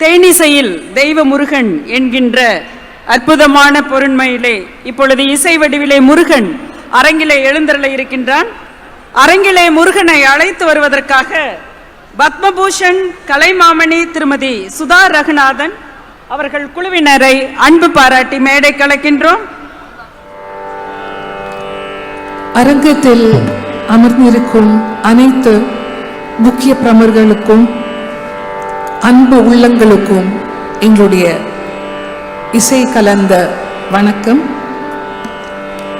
தேனிசையில் தெய்வ முருகன் என்கின்ற அற்புதமான பொருண்மையிலே இப்பொழுது இசை வடிவிலே முருகன் அரங்கிலே எழுந்தருள இருக்கின்றான். அரங்கிலே முருகனை அழைத்து வருவதற்காக பத்மபூஷன் கலைமாமணி திருமதி சுதா ரகுநாதன் அவர்கள் குழுவினரை அன்பு பாராட்டி மேடை கலக்கின்றோம். அரங்கத்தில் அமர்ந்திருக்கும் அனைத்து முக்கிய பிரமர்களுக்கும் அன்பு உள்ளங்களுக்கும் எங்களுடைய இசை கலந்த வணக்கம்.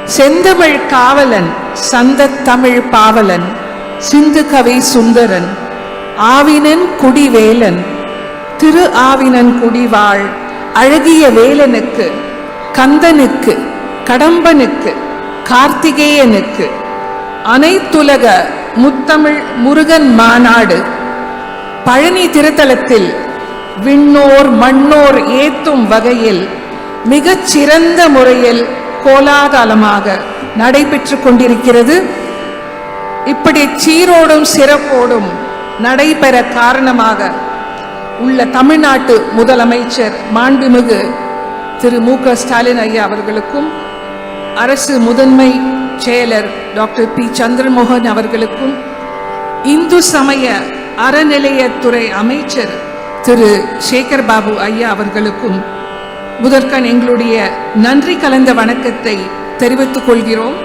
செந்தமிழ் காவலன் சந்த தமிழ் பாவலன் சிந்து கவி சுந்தரன் ஆவினன் குடிவேலன் திரு ஆவினன் குடிவாள் அழகிய வேலனுக்கு கந்தனுக்கு கடம்பனுக்கு கார்த்திகேயனுக்கு அனைத்துலக முத்தமிழ் முருகன் மாநாடு பழனி திருத்தலத்தில் விண்ணோர் மண்ணோர் ஏத்தும் வகையில் மிகச் சிறந்த முறையில் கோலாகலமாக நடைபெற்று கொண்டிருக்கிறது. இப்படி சீரோடும் சிறப்போடும் நடைபெற காரணமாக உள்ள தமிழ்நாட்டு முதலமைச்சர் மாண்புமிகு திரு மு க ஸ்டாலின் ஐயா அவர்களுக்கும் அரசு முதன்மை செயலர் டாக்டர் பி. சந்திரமோகன் அவர்களுக்கும் இந்து சமய அறநிலையத்துறை அமைச்சர் திரு சேகர் பாபு ஐயா அவர்களுக்கும் முதற்கண் எங்களுடைய நன்றி கலந்த வணக்கத்தை தெரிவித்துக் கொள்கிறோம்.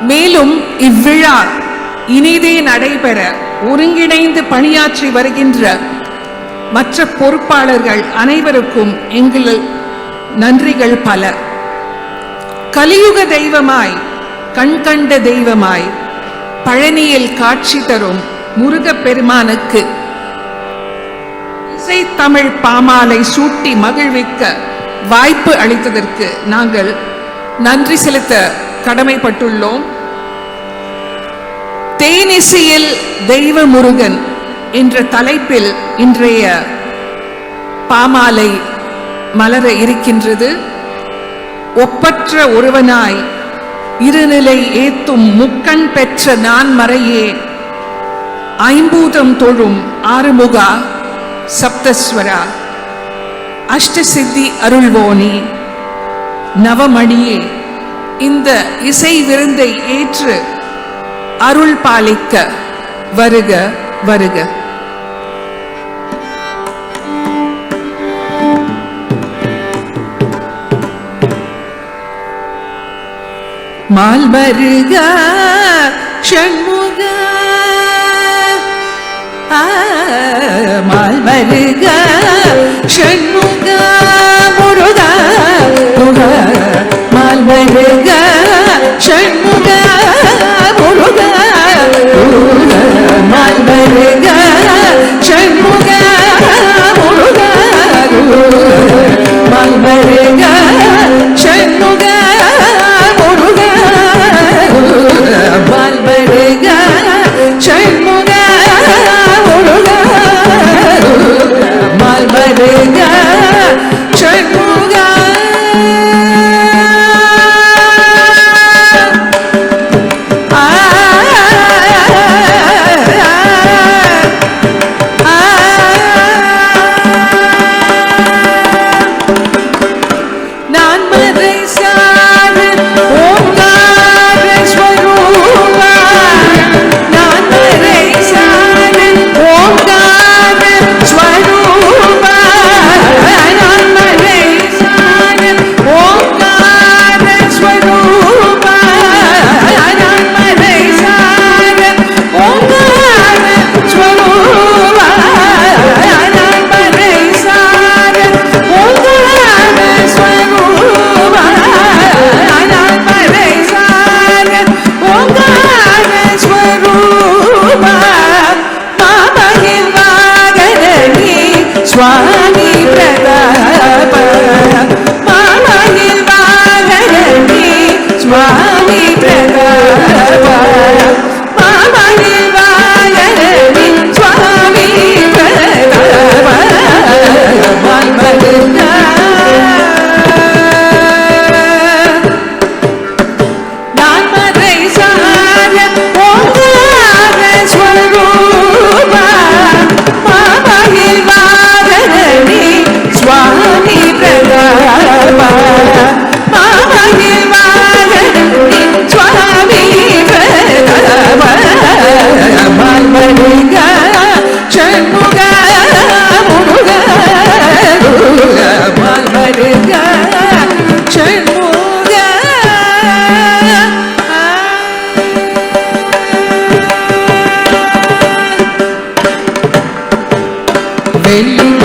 மேலும் இவ்விழா இனிதே நடைபெற ஒருங்கிணைந்து பணியாற்றி வருகின்ற மற்ற பொறுப்பாளர்கள் அனைவருக்கும் எங்கள் நன்றிகள் பல. கலியுக தெய்வமாய் கண்கண்ட தெய்வமாய் பழனியில் காட்சி தரும் முருகப்பெருமானுக்கு. இசை தமிழ் பாமாலை சூட்டி மகிழ்விக்க வாய்ப்பு அளித்ததற்கு நாங்கள் நன்றி செலுத்த கடமைப்பட்டுள்ளோம். தேனிசையில் தெய்வ முருகன் என்ற தலைப்பில் இன்றைய பாமாலை மலர இருக்கின்றது. ஒப்பற்ற ஒருவனாய் இருநிலை ஏத்தும் முக்கண் பெற்ற நான் மறையே ஐம்பூதம் தொழும் ஆறுமுகா சப்தஸ்வரா. அஷ்டசித்தி அருள்வோனி. நவமணியே இந்த இசை விருந்தை ஏற்று அருள் பாலிக்க வருக வருக. மால் ஷண்மு ஷண்முக 关 Él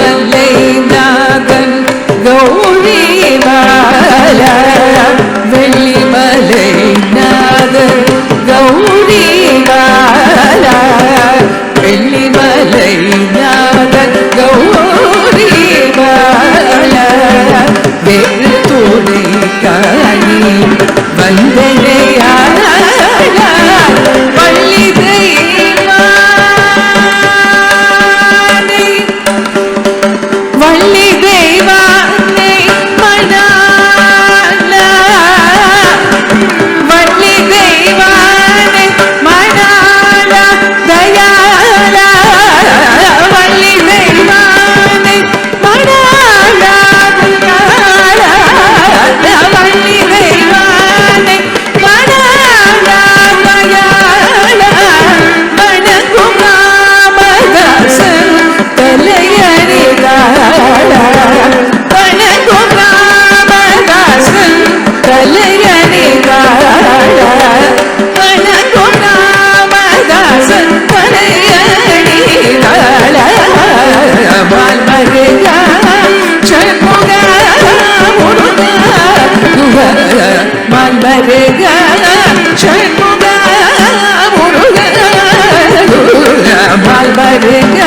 வருக சண்முக முருக பால் வருக